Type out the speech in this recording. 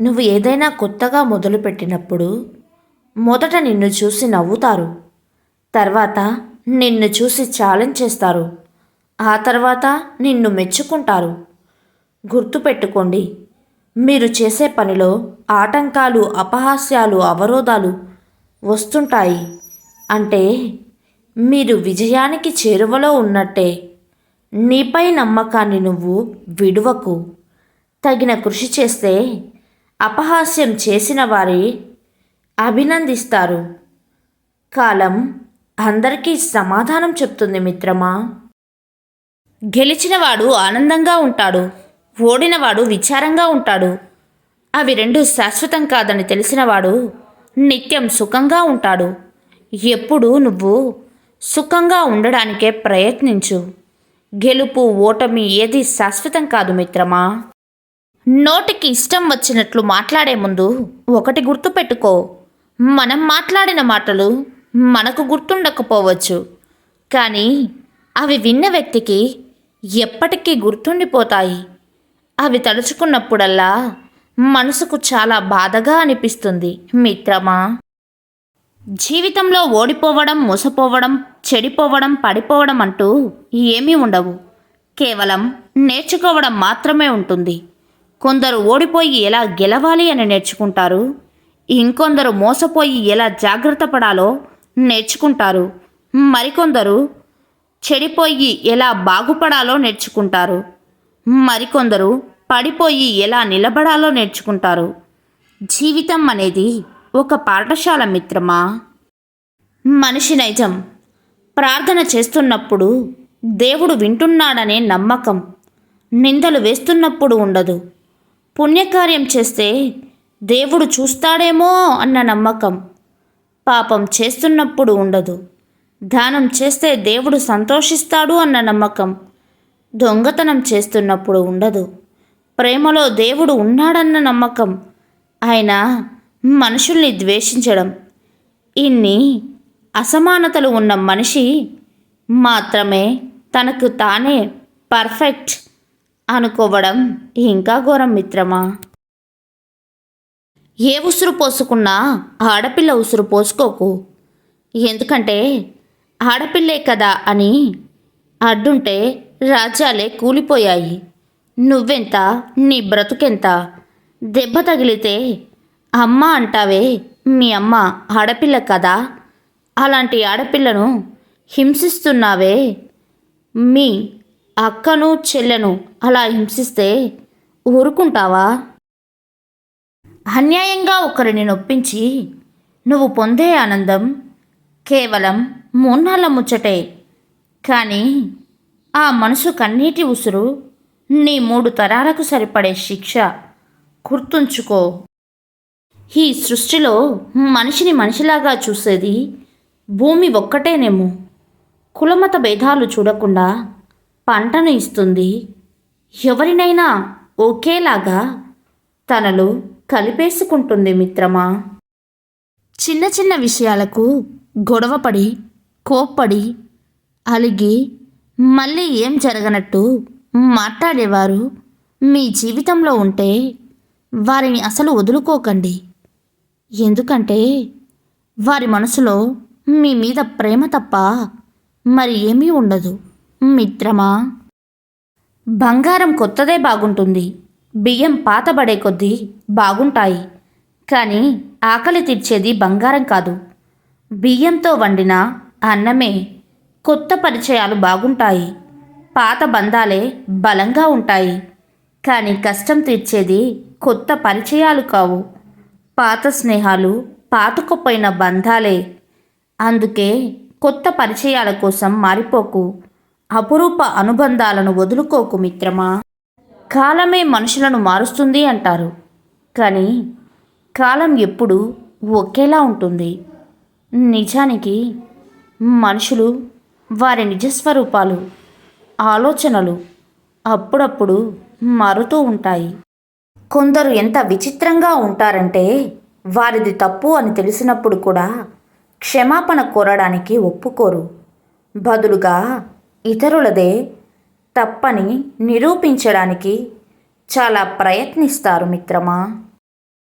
నువ్వు ఏదైనా కొత్తగా మొదలుపెట్టినప్పుడు మొదట నిన్ను చూసి నవ్వుతారు. తర్వాత నిన్ను చూసి ఛాలెంజ్ చేస్తారు. ఆ తర్వాత నిన్ను మెచ్చుకుంటారు. గుర్తుపెట్టుకోండి మీరు చేసే పనిలో ఆటంకాలు అపహాస్యాలు అవరోధాలు వస్తుంటాయి. అంటే మీరు విజయానికి చేరువలో ఉన్నట్టే. నీపై నమ్మకాన్ని నువ్వు విడువకు. తగిన కృషి చేస్తే అపహాస్యం చేసిన వారి అభినందిస్తారు. కాలం అందరికీ సమాధానం చెప్తుంది మిత్రమా. గెలిచినవాడు ఆనందంగా ఉంటాడు. ఓడినవాడు విచారంగా ఉంటాడు. అవి రెండు శాశ్వతం కాదని తెలిసినవాడు నిత్యం సుఖంగా ఉంటాడు. ఎప్పుడు నువ్వు సుఖంగా ఉండడానికే ప్రయత్నించు. గెలుపు ఓటమి ఏది శాశ్వతం కాదు మిత్రమా. నోటికి ఇష్టం వచ్చినట్లు మాట్లాడే ముందు ఒకటి గుర్తుపెట్టుకో. మనం మాట్లాడిన మాటలు మనకు గుర్తుండకపోవచ్చు. కానీ అవి విన్న వ్యక్తికి ఎప్పటికీ గుర్తుండిపోతాయి. అవి తలుచుకున్నప్పుడల్లా మనసుకు చాలా బాధగా అనిపిస్తుంది మిత్రమా? జీవితంలో ఓడిపోవడం మోసపోవడం చెడిపోవడం పడిపోవడం అంటూ ఏమీ ఉండవు. కేవలం నేర్చుకోవడం మాత్రమే ఉంటుంది. కొందరు ఓడిపోయి ఎలా గెలవాలి అని నేర్చుకుంటారు? ఇంకొందరు మోసపోయి ఎలా జాగ్రత్త పడాలో నేర్చుకుంటారు. మరికొందరు చెడిపోయి ఎలా బాగుపడాలో నేర్చుకుంటారు. మరికొందరు పడిపోయి ఎలా నిలబడాలో నేర్చుకుంటారు. జీవితం అనేది ఒక పాఠశాల మిత్రమా? మనిషి నైజం. ప్రార్థన చేస్తున్నప్పుడు దేవుడు వింటున్నాడనే నమ్మకం. నిందలు వేస్తున్నప్పుడు ఉండదు. పుణ్యకార్యం చేస్తే దేవుడు చూస్తాడేమో అన్న నమ్మకం పాపం చేస్తున్నప్పుడు ఉండదు. దానం చేస్తే దేవుడు సంతోషిస్తాడు అన్న నమ్మకం దొంగతనం చేస్తున్నప్పుడు ఉండదు. ప్రేమలో దేవుడు ఉన్నాడన్న నమ్మకం ఆయన మనుషుల్ని ద్వేషించడం. ఇన్ని అసమానతలు ఉన్న మనిషి మాత్రమే తనకు తానే పర్ఫెక్ట్ అనుకోవడం ఇంకా ఘోరం మిత్రమా? ఏ ఉసురు పోసుకున్నా ఆడపిల్ల ఉసురు పోసుకోకు. ఎందుకంటే ఆడపిల్లే కదా అని అడ్డుంటే రాజ్యాలే కూలిపోయాయి. నువ్వెంత నీ బ్రతుకెంత? దెబ్బ తగిలితే అమ్మ అంటావే మీ అమ్మ ఆడపిల్ల కదా? అలాంటి ఆడపిల్లను హింసిస్తున్నావే? మీ అక్కను చెల్లెను అలా హింసిస్తే ఊరుకుంటావా? అన్యాయంగా ఒకరిని నొప్పించి నువ్వు పొందే ఆనందం కేవలం మూన్నాళ్ళ ముచ్చటే. కానీ ఆ మనసు కన్నీటి ఉసురు నీ మూడు తరాలకు సరిపడే శిక్ష. గుర్తుంచుకో. ఈ సృష్టిలో మనిషిని మనిషిలాగా చూసేది భూమి ఒక్కటేనేమో. కులమత భేదాలు చూడకుండా పంటను ఇస్తుంది. ఎవరినైనా ఒకేలాగా తనలో కలిపేసుకుంటుంది మిత్రమా? చిన్న చిన్న విషయాలకు గొడవపడి కోప్పడి అలిగి మళ్ళీ ఏం జరగనట్టు మాట్లాడేవారు మీ జీవితంలో ఉంటే వారిని అసలు వదులుకోకండి. ఎందుకంటే వారి మనసులో మీ మీద ప్రేమ తప్ప మరి ఏమీ ఉండదు. మిత్రమా? బంగారం కొత్తదే బాగుంటుంది. బియ్యం పాతబడే కొద్దీ బాగుంటాయి. కానీ ఆకలి తీర్చేది బంగారం కాదు. బియ్యంతో వండిన అన్నమే కొత్త పరిచయాలు బాగుంటాయి. పాత బంధాలే బలంగా ఉంటాయి. కానీ కష్టం తీర్చేది కొత్త పరిచయాలు కావు. పాత స్నేహాలు పాతుకుపోయిన బంధాలే. అందుకే కొత్త పరిచయాల కోసం మారిపోకు. అపురూప అనుబంధాలను వదులుకోకు మిత్రమా? కాలమే మనుషులను మారుస్తుంది అంటారు. కానీ కాలం ఎప్పుడు ఒకేలా ఉంటుంది. నిజానికి మనుషులు వారి నిజస్వరూపాలు ఆలోచనలు అప్పుడప్పుడు మారుతూ ఉంటాయి. కొందరు ఎంత విచిత్రంగా ఉంటారంటే వారిది తప్పు అని తెలిసినప్పుడు కూడా క్షమాపణ కోరడానికి ఒప్పుకోరు. బదులుగా ఇతరులదే తప్పని నిరూపించడానికి చాలా ప్రయత్నిస్తారు మిత్రమా?